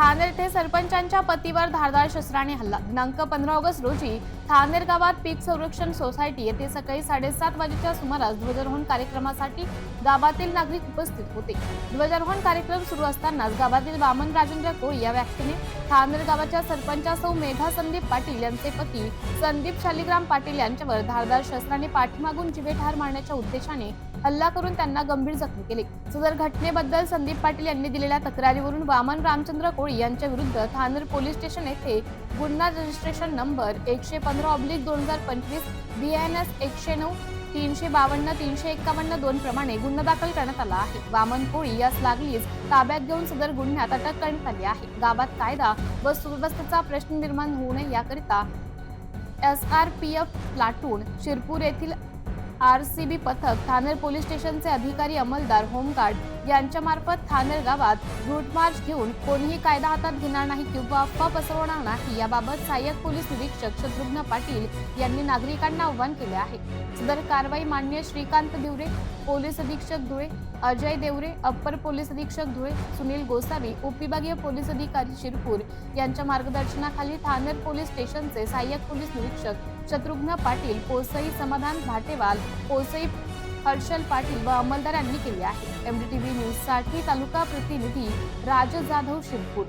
थानेर येथे सरपंचांच्या पतीवर धारदार शस्त्राने हल्ला. दिनांक पंधरा ऑगस्ट रोजी थानेर गावात पीक संरक्षण सोसायटी येथे सकाळी साडेसात वाजेच्या सुमारास ध्वजारोहण कार्यक्रमासाठी गावातील नागरिक उपस्थित होते. ध्वजारोहण कार्यक्रम सुरू असतानाच गावातील वामन राजेंद्र कोळी या व्यक्तीने थानेर गावाच्या सरपंचा सौ मेघा संदीप पाटील यांचे पती संदीप शालिग्राम पाटील यांच्यावर धारदार शस्त्राने पाठीमागून जिवे ठार मारण्याच्या उद्देशाने हल्ला करून त्यांना गंभीर जखमी केले. सदर घटनेबद्दल संदीप पाटील यांनी दिलेल्या तक्रारीवरून वामन रामचंद्र कोळी यांच्या विरुद्ध थानर पोलीस स्टेशन येथे गुन्हा रजिस्ट्रेशन नंबर एकशे पंधरा ऑब्लिक दोन हजार पंचवीस बी एन एस एकशे नऊ तीनशे बावन्न तीनशे एक्कावन्न दोन प्रमाणे गुन्हा दाखल करण्यात आला आहे. वामन कोळी यास लागलीच ताब्यात घेऊन सदर गुन्ह्यात अटक करण्यात आली आहे. गावात कायदा व सुव्यवस्थेचा प्रश्न निर्माण होऊ नये याकरिता S R P F platoon Shirpur येथील आर सी बी पथक ठाणेर पोलीस स्टेशनचे अधिकारी अंमलदार होमगार्ड यांच्यामार्फत थानेर गावात रूट मार्च घेऊन कोणीही कायदा हातात घेणार नाही किंवा अफवा पसरवणार नाही याबाबत सहाय्यक पोलीस निरीक्षक शत्रुघ्न पाटील यांनी नागरिकांना आव्हान केले आहे. सदर कारवाई मान्य श्रीकांत दिवरे पोलीस अधीक्षक धुळे अजय देवरे अप्पर पोलीस अधीक्षक धुळे सुनील गोसावी उपविभागीय पोलीस अधिकारी शिरपूर यांच्या मार्गदर्शनाखाली थानेर पोलीस स्टेशनचे सहाय्यक पोलीस निरीक्षक शत्रुघ्न पाटील पोसई समाधान भाटेवाल पोसई हर्षल पाटील व अंमलदार यांनी केली आहे. एमडीटीव्ही व्ही साठी तालुका प्रतिनिधी राज जाधव शिरपूर